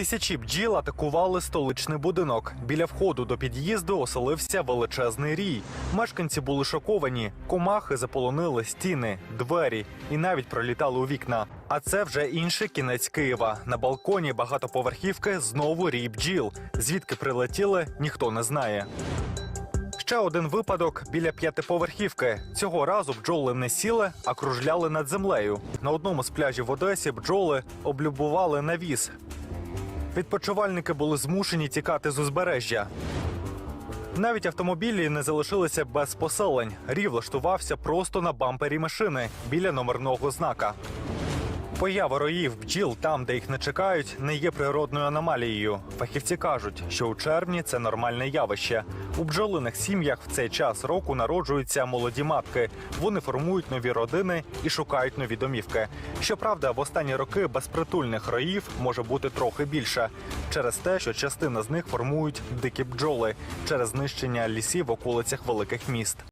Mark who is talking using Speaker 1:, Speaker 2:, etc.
Speaker 1: Тисячі бджіл атакували столичний будинок. Біля входу до під'їзду оселився величезний рій. Мешканці були шоковані. Комахи заполонили стіни, двері і навіть пролітали у вікна. А це вже інший кінець Києва. На балконі багатоповерхівки знову рій бджіл. Звідки прилетіли, ніхто не знає. Ще один випадок біля п'ятиповерхівки. Цього разу бджоли не сіли, а кружляли над землею. На одному з пляжів в Одесі бджоли облюбували навіс. Відпочивальники були змушені тікати з узбережжя. Навіть автомобілі не залишилися без поселень. Рів влаштувався просто на бампері машини біля номерного знака. Поява роїв бджіл там, де їх не чекають, не є природною аномалією. Фахівці кажуть, що у червні це нормальне явище. У бджолиних сім'ях в цей час року народжуються молоді матки. Вони формують нові родини і шукають нові домівки. Щоправда, в останні роки безпритульних роїв може бути трохи більше через те, що частина з них формують дикі бджоли через знищення лісів в околицях великих міст.